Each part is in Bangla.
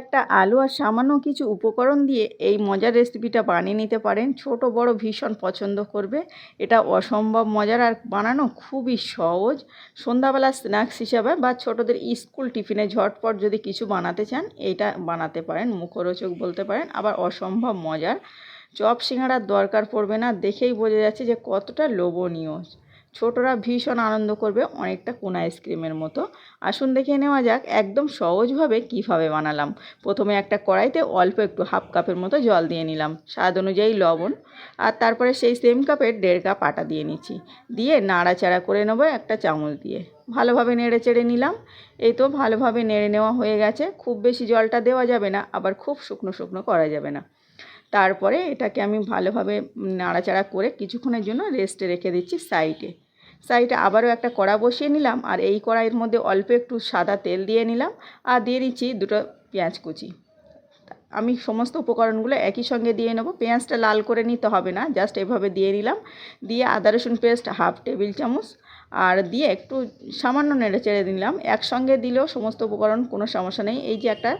একটা আলু আর সামান্য কিছু উপকরণ দিয়ে এই মজার রেসিপিটা বানিয়ে নিতে পারেন। ছোট, বড় ভীষণ পছন্দ করবে। এটা অসম্ভব মজার আর বানানো খুবই সহজ। সন্ধ্যাবেলা স্ন্যাক্স হিসাবে বা ছোটদের স্কুল টিফিনে ঝটপট যদি কিছু বানাতে চান এইটা বানাতে পারেন, মুখরোচক বলতে পারেন। আবার অসম্ভব মজার। চপ সিঙ্গাড়ার দরকার পড়বে না, দেখেই বোঝা যাচ্ছে যে কতটা লোভনীয়। ছোটরা ভীষণ আনন্দ করবে অনেকটা কোন আইসক্রিমের মতো। আসুন দেখে নেওয়া যাক একদম সহজভাবে কীভাবে বানালাম। প্রথমে একটা কড়াইতে অল্প একটু হাফ কাপের মতো জল দিয়ে নিলাম, স্বাদ অনুযায়ী লবণ। আর তারপরে সেই সেম কাপের দেড় কাপ আটা দিয়ে নিচ্ছি। দিয়ে নাড়াচাড়া করে নেব একটা চামচ দিয়ে। ভালোভাবে নেড়ে চেড়ে নিলাম। এই তো ভালোভাবে নেড়ে নেওয়া হয়ে গেছে। খুব বেশি জলটা দেওয়া যাবে না, আবার খুব শুকনো শুকনো করা যাবে না। তারপরে এটাকে আমি ভালোভাবে নাড়াচাড়া করে কিছুক্ষণের জন্য রেস্টে রেখে দিচ্ছি সাইডে সাইডে আবারও একটা কড়া বসিয়ে নিলাম আর এই কড়াইয়ের মধ্যে অল্প একটু সাদা তেল দিয়ে নিলাম আর দিয়ে দিচ্ছি দুটো পেঁয়াজ কুচি। আমি সমস্ত উপকরণগুলো একই সঙ্গে দিয়ে নেব। পেঁয়াজটা লাল করে নিতে হবে না, জাস্ট এভাবে দিয়ে নিলাম। দিয়ে আদা, রসুন পেস্ট, হাফ টেবিল চামচ আর দিয়ে একটু সামান্য নেড়ে চেড়ে দিলাম একসঙ্গে দিলেও সমস্ত উপকরণ কোনো সমস্যা নেই। এই যে একটা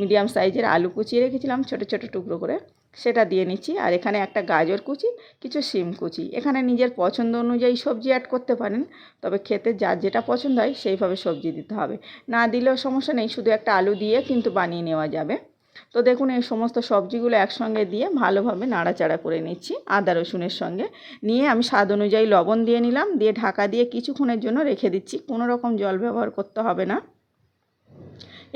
মিডিয়াম সাইজের আলু কুচিয়ে রেখেছিলাম ছোটো ছোটো টুকরো করে। সেটা দিয়ে নিচ্ছি। আর এখানে একটা গাজর কুচি, কিছু শিম কুচি। এখানে নিজের পছন্দ অনুযায়ী সবজি অ্যাড করতে পারেন, তবে খেতে যার যেটা পছন্দ হয় সেইভাবে সবজি দিতে হবে। না দিলেও সমস্যা নেই, শুধু একটা আলু দিয়ে কিন্তু বানিয়ে নেওয়া যাবে। তো দেখুন, এই সমস্ত সবজিগুলো একসঙ্গে দিয়ে ভালোভাবে নাড়াচাড়া করে নিচ্ছি আদা, রসুনের সঙ্গে। নিয়ে আমি স্বাদ অনুযায়ী লবণ দিয়ে নিলাম, দিয়ে ঢাকা দিয়ে কিছুক্ষণের জন্য রেখে দিচ্ছি। কোনো রকম জল ব্যবহার করতে হবে না।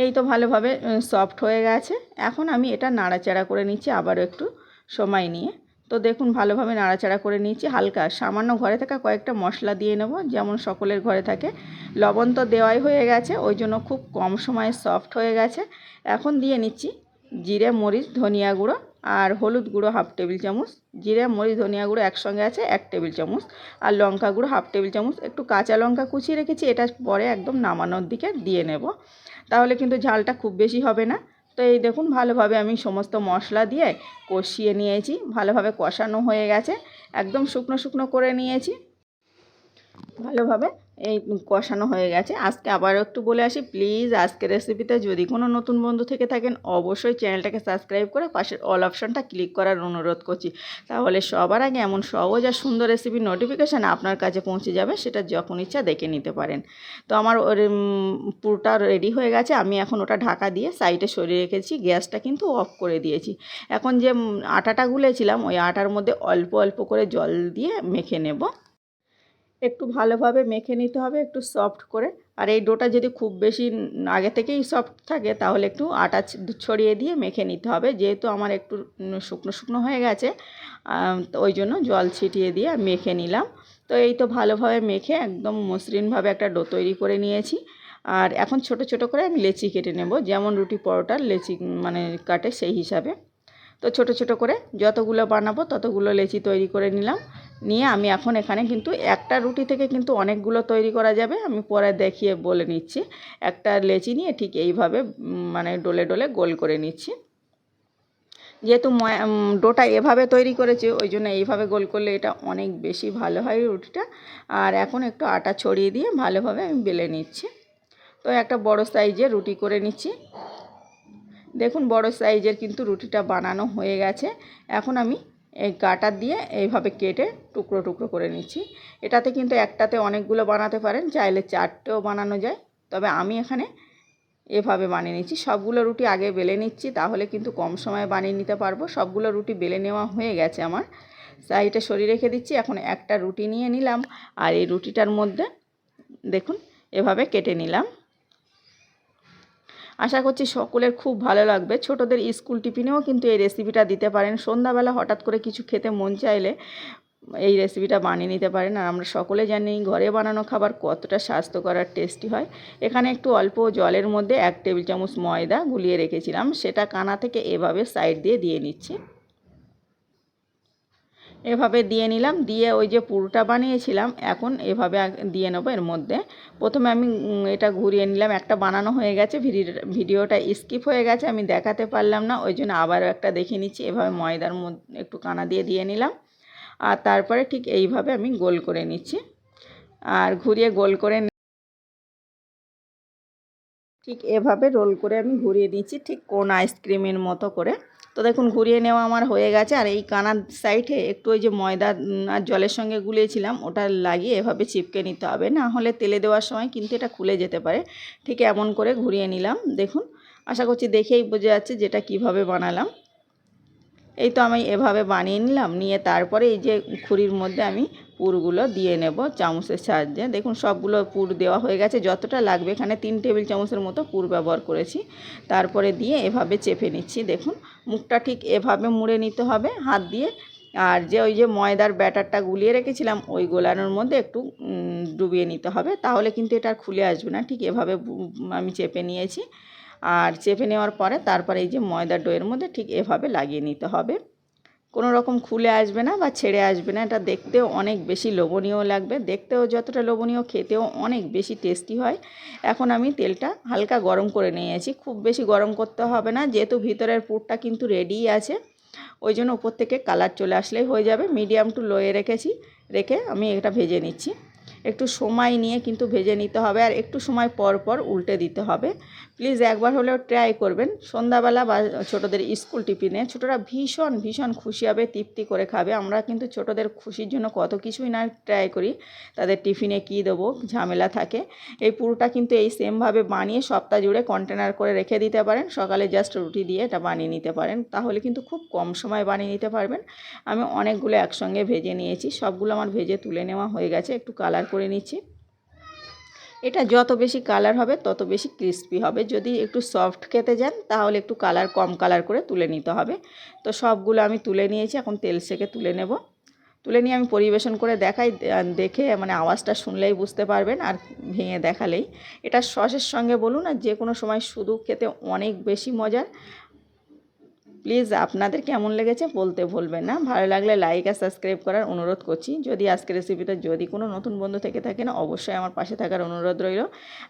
এই তো ভালোভাবে সফট হয়ে গেছে। এখন আমি এটা নাড়াচাড়া করে নিচ্ছি আবারও একটু সময় নিয়ে। তো দেখুন, ভালোভাবে নাড়াচাড়া করে নিচ্ছি। হালকা সামান্য ঘরে থাকা কয়েকটা মশলা দিয়ে নেব। যেমন সকলের ঘরে থাকে, লবণ তো দেওয়াই হয়ে গেছে, ওই জন্য খুব কম সময়ে সফট হয়ে গেছে। এখন দিয়ে নিচ্ছি জিরে, মরিচ, ধনিয়া গুঁড়ো। আর হলুদ গুঁড়ো হাফ টেবিল চামচ, জিরে, মরিচ, ধনিয়া গুঁড়ো একসঙ্গে আছে এক টেবিল চামচ, আর লঙ্কা গুঁড়ো হাফ টেবিল চামচ, একটু কাঁচা লঙ্কা কুচিয়ে রেখেছি, এটা পরে একদম নামানোর দিকে দিয়ে নেব। তাহলে কিন্তু ঝালটা খুব বেশি হবে না। তো এই দেখুন, ভালোভাবে আমি সমস্ত মশলা দিয়ে কষিয়ে নিয়েছি, ভালোভাবে কষানো হয়ে গেছে, একদম শুকনো শুকনো করে নিয়েছি। ভালোভাবে এই কষানো হয়ে গেছে। আজকে আবার একটু বলে আসি প্লিজ আজকের রেসিপিতে যদি কোনো নতুন বন্ধু থেকে থাকেন, অবশ্যই চ্যানেলটাকে সাবস্ক্রাইব করে পাশের অল অপশানটা ক্লিক করার অনুরোধ করছি। তাহলে সবার আগে এমন সহজ আর সুন্দর রেসিপির নোটিফিকেশান আপনার কাছে পৌঁছে যাবে, সেটা যখন ইচ্ছা দেখে নিতে পারেন। তো আমার পুরোটা রেডি হয়ে গেছে, আমি এখন ওটা ঢাকা দিয়ে সাইডে সরিয়ে রেখেছি, গ্যাসটা কিন্তু অফ করে দিয়েছি। এখন যে আটাটা গুলেছিলাম, ওই আটার মধ্যে অল্প অল্প করে জল দিয়ে মেখে নেব। একটু ভালোভাবে মেখে নিতে হবে, একটু সফট করে। আর এই ডোটা যদি খুব বেশি আগে থেকেই সফট থাকে, তাহলে একটু আটা ছড়িয়ে দিয়ে মেখে নিতে হবে। যেহেতু আমার একটু শুকনো শুকনো হয়ে গেছে ওই জন্য জল ছিটিয়ে দিয়ে মেখে নিলাম। তো এই তো ভালোভাবে মেখে একদম মসৃণভাবে একটা ডো তৈরি করে নিয়েছি। আর এখন ছোট ছোট করে আমি লেচি কেটে নেব। যেমন রুটি পরোটার লেচি মানে কাটে সেই হিসাবে। তো ছোট ছোট করে যতগুলো বানাবো ততগুলো লেচি তৈরি করে নিলাম। নিয়ে আমি এখন এখানে কিন্তু একটা রুটি থেকে কিন্তু অনেকগুলো তৈরি করা যাবে। আমি পরে দেখিয়ে বলে নিচ্ছি। একটা লেচি নিয়ে ঠিক এইভাবে মানে ডোলে ডোলে গোল করে নিচ্ছি। যেহেতু ডোটা এভাবে তৈরি করেছে, ওই জন্য এইভাবে গোল করলে এটা অনেক বেশি ভালো হয় রুটিটা। আর এখন একটু আটা ছড়িয়ে দিয়ে ভালোভাবে আমি বেলে নিচ্ছি। তো একটা বড় সাইজে রুটি করে নিচ্ছি। দেখুন বড় সাইজের কিন্তু রুটিটা বানানো হয়ে গেছে। এখন আমি এই গাটার দিয়ে এইভাবে কেটে টুকরো টুকরো করে নিচ্ছি। এটাতে কিন্তু একটাতে অনেকগুলো বানাতে পারেন, চাইলে চারটেও বানানো যায়। তবে আমি এখানে এভাবে বানিয়ে নিচ্ছি। সবগুলো রুটি আগে বেলে নিচ্ছি, তাহলে কিন্তু কম সময়ে বানিয়ে নিতে পারব। সবগুলো রুটি বেলে নেওয়া হয়ে গেছে আমার। সাইডে সরিয়ে রেখে দিচ্ছি, এখন একটা রুটি নিয়ে নিলাম। আর এই রুটিটার মধ্যে দেখুন, এভাবে কেটে নিলাম। আশা করছি সকলের খুব ভালো লাগবে। ছোটদের স্কুল টিফিনেও কিন্তু এই রেসিপিটা দিতে পারেন। সন্ধ্যাবেলা হঠাৎ করে কিছু খেতে মন চাইলে এই রেসিপিটা বানিয়ে নিতে পারেন। আর আমরা সকলে জানি ঘরে বানানো খাবার কতটা স্বাস্থ্যকর আর টেস্টি হয়। এখানে একটু অল্প জলের মধ্যে এক টেবিল চামচ ময়দা গুলিয়ে রেখেছিলাম। সেটা কানা থেকে এভাবে সাইড দিয়ে দিয়ে নিচ্ছি। এভাবে দিয়ে নিলাম, দিয়ে ওই যে পুরোটা বানিয়েছিলাম, এখন এভাবে দিয়ে নেব এর মধ্যে। প্রথমে আমি এটা ঘুরিয়ে নিলাম, একটা বানানো হয়ে গেছে ভিডিওটা স্কিপ হয়ে গেছে, আমি দেখাতে পারলাম না, ওই জন্য আবারও একটা দেখে নিচ্ছি, এভাবে ময়দার মধ্যে একটু কানা দিয়ে দিয়ে নিলাম। আর তারপরে ঠিক এইভাবে আমি গোল করে নিচ্ছি। আর ঘুরিয়ে গোল করে ঠিক এভাবে রোল করে আমি ঘুরিয়ে দিচ্ছি ঠিক কোন আইসক্রিমের মতো করে। তো দেখুন, ঘুরিয়ে নেওয়া আমার হয়ে গেছে। আর এই কানার সাইডে একটু ওই যে ময়দা আর জলের সঙ্গে গুলিয়েছিলাম, ওটা লাগিয়ে এভাবে চিপকে নিতে হবে। না হলে তেলে দেওয়ার সময় কিন্তু এটা খুলে যেতে পারে। ঠিক এমন করে ঘুরিয়ে নিলাম, দেখুন। আশা করছি দেখেই বোঝা যাচ্ছে যেটা কীভাবে বানালাম। এই তো আমি এভাবে বানিয়ে নিলাম, নিয়ে তারপরে এই যে খুরির মধ্যে আমি পুরগুলো দিয়ে নেব চামচের সাহায্যে। দেখুন, সবগুলো পুর দেওয়া হয়ে গেছে। যতটা লাগবে এখানে তিন টেবিল চামচের মতো পুর ব্যবহার করেছি। তারপরে দিয়ে এভাবে চেপে নিচ্ছি। দেখুন, মুখটা ঠিক এভাবে মুড়ে নিতে হবে হাত দিয়ে। আর যে ওই যে ময়দার ব্যাটারটা গুলিয়ে রেখেছিলাম, ওই গোলানোর মধ্যে একটু ডুবিয়ে নিতে হবে। তাহলে কিন্তু এটা খুলে আসবে না। ঠিক এভাবে আমি চেপে নিয়েছি। আর চেপে নেওয়ার পরে তারপরে এই যে ময়দার ডোয়ের মধ্যে ঠিক এভাবে লাগিয়ে নিতে হবে। কোনো রকম খুলে আসবে না বা ছেড়ে আসবে না। এটা দেখতেও অনেক বেশি লোভনীয় লাগবে। দেখতেও যতটা লোভনীয়, খেতেও অনেক বেশি টেস্টি হয়। এখন আমি তেলটা হালকা গরম করে নিয়েছি। খুব বেশি গরম করতে হবে না। যেহেতু ভিতরের পুরটা কিন্তু রেডিই আছে, ওই জন্য উপর থেকে কালার চলে আসলেই হয়ে যাবে। মিডিয়াম টু লোয়ে রেখেছি, রেখে আমি এটা ভেজে নিচ্ছি। একটু সময় নিয়ে কিন্তু ভেজে নিতে হবে আর একটু সময় পর পর উল্টে দিতে হবে। প্লিজ একবার হলেও ট্রাই করবেন। সন্ধ্যাবেলা বা ছোটোদের স্কুল টিফিনে ছোটরা ভীষণ ভীষণ খুশি হবে, তৃপ্তি করে খাবে। আমরা কিন্তু ছোটোদের খুশির জন্য কত কিছুই না ট্রাই করি। তাদের টিফিনে কী দেবো? ঝামেলা থাকে। এই পুরোটা কিন্তু এই সেমভাবে বানিয়ে সপ্তাহ জুড়ে কন্টেনার করে রেখে দিতে পারেন। সকালে জাস্ট রুটি দিয়ে এটা বানিয়ে নিতে পারেন। তাহলে কিন্তু খুব কম সময় বানিয়ে নিতে পারবেন। আমি অনেকগুলো একসঙ্গে ভেজে নিয়েছি। সবগুলো আমার ভেজে তুলে নেওয়া হয়ে গেছে। একটু কালার করে নিচ্ছি। এটা যত বেশি কালার হবে, তত বেশি ক্রিস্পি হবে। যদি একটু সফট খেতে যান, তাহলে একটু কালার কম কালার করে তুলে নিতে হবে। তো সবগুলো আমি তুলে নিয়েছি, এখন তেল সেকে তুলে নেব। তুলে নিয়ে আমি পরিবেশন করে দেখাই দেখে মানে আওয়াজটা শুনলেই বুঝতে পারবেন আর ভেঙে দেখালেই। এটা সসের সঙ্গে বলুন আর যে কোনো সময় শুধু খেতে অনেক বেশি মজার। প্লিজ আপনাদের কেমন লেগেছে বলতে ভুলবেন না। ভালো লাগলে লাইক আর সাবস্ক্রাইব করার অনুরোধ করছি। যদি আজকের রেসিপিটা যদি কোনো নতুন বন্ধু থেকে থাকেন অবশ্যই আমার পাশে থাকার অনুরোধ রইল।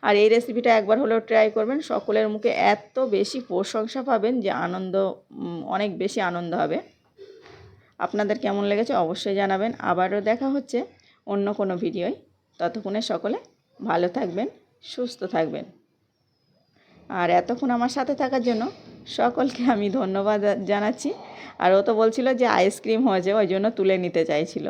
আর এই রেসিপিটা একবার হলেও ট্রাই করবেন। সকলের মুখে এত বেশি প্রশংসা পাবেন যে আনন্দ অনেক বেশি আনন্দ হবে। আপনাদের কেমন লেগেছে অবশ্যই জানাবেন। আবারও দেখা হচ্ছে অন্য কোনো ভিডিওয়। ততক্ষণে সকলে ভালো থাকবেন, সুস্থ থাকবেন। আর এতক্ষণ আমার সাথে থাকার জন্য সকলকে আমি ধন্যবাদ জানাচ্ছি। আর ও তো বলছিল যে আইসক্রিম হয়েছে, ওই জন্য তুলে নিতে চাইছিল।